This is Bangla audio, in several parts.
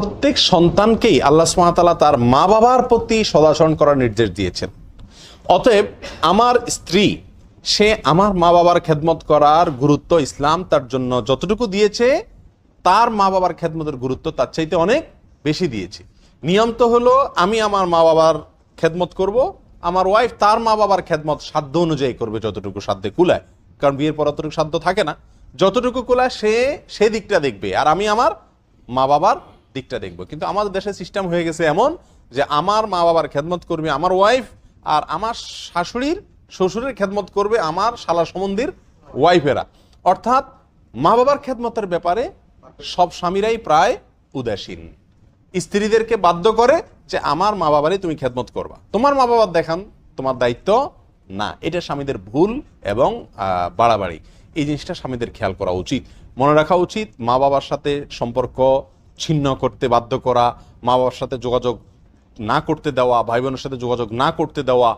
প্রত্যেক সন্তানকেই আল্লাহ সুমাতালা তার মা বাবার প্রতি সদাচরণ করার নির্দেশ দিয়েছেন। অতএব আমার স্ত্রী, সে আমার মা বাবার খেদমত করার গুরুত্ব ইসলাম তার জন্য যতটুকু দিয়েছে, তার মা বাবার খেদমতের গুরুত্ব তার চাইতে অনেক বেশি দিয়েছে। নিয়ম তো হলো, আমি আমার মা বাবার খেদমত করব, আমার ওয়াইফ তার মা বাবার খেদমত সাধ্য অনুযায়ী করবে যতটুকু সাধ্যে কুলায়। কারণ বিয়ের পর অতটুকু সাধ্য থাকে না। যতটুকু কুলায় সে সে দিকটা দেখবে। আর আমি আমার মা বাবার দিকটা দেখব। কিন্তু আমাদের দেশের সিস্টেম হয়ে গেছে এমন যে আমার মা বাবার খেদমত করবে আমার ওয়াইফ আর আমার শাশুড়ির শ্বশুরের খেদমত করবে আমার শালা সম্বন্ধীর ওয়াইফেরা অর্থাৎ মা বাবার খেদমতের ব্যাপারে সব স্বামীরাই প্রায় উদাসীন। স্ত্রীদেরকে বাধ্য করে যে আমার মা বাবারই তুমি খেদমত করবা। তোমার মা বাবার দেখান, তোমার দায়িত্ব না, এটা স্বামীদের ভুল এবং বাড়াবাড়ি। এই জিনিসটা স্বামীদের খেয়াল করা উচিত। মনে রাখা উচিত মা বাবার সাথে সম্পর্ক ছিন্ন করতে বাধ্য করা, মা বাবার সাথে যোগাযোগ না করতে দেওয়া ভাই বোনের সাথে যোগাযোগ না করতে দেওয়া,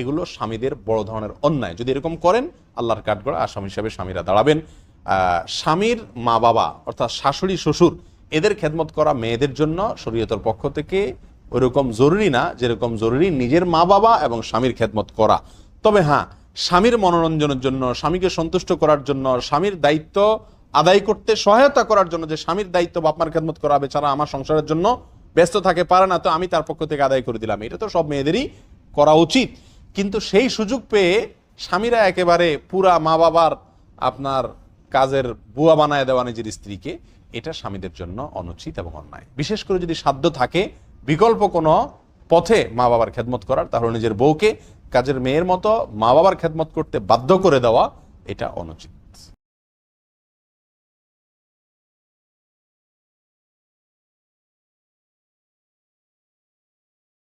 এগুলো স্বামীদের বড় ধরনের অন্যায়। যদি এরকম করেন, আল্লাহর কাঠগড়া আসামি হিসাবে স্বামীরা দাঁড়াবেন। স্বামীর মা বাবা অর্থাৎ শাশুড়ি, শ্বশুর, এদের খেদমত করা মেয়েদের জন্য শরীয়তের পক্ষ থেকে ওইরকম জরুরি না, যেরকম জরুরি নিজের মা বাবা এবং স্বামীর খেদমত করা। তবে হ্যাঁ স্বামীর মনোরঞ্জনের জন্য, স্বামীকে সন্তুষ্ট করার জন্য, স্বামীর দায়িত্ব আদায় করতে সহায়তা করার জন্য যে স্বামীর দায়িত্ব বাপমার খেদমত করা বেচারা আমার সংসারের জন্য ব্যস্ত থাকে, পারে না, তো আমি তার পক্ষ থেকে আদায় করে দিলাম। এটা তো সব মেয়েদেরই করা উচিত। কিন্তু সেই সুযোগ পেয়ে স্বামীরা একেবারে পুরা মা বাবার আপনার কাজের বুয়া বানায় দেওয়া নিজের স্ত্রীকে, এটা স্বামীদের জন্য অনুচিত এবং অন্যায়। বিশেষ করে যদি সাধ্য থাকে, বিকল্প কোনো পথে মা বাবার খেদমত করার, তাহলে নিজের বউকে কাজের মেয়ের মতো মা বাবার খেদমত করতে বাধ্য করে দেওয়া, এটা অনুচিত।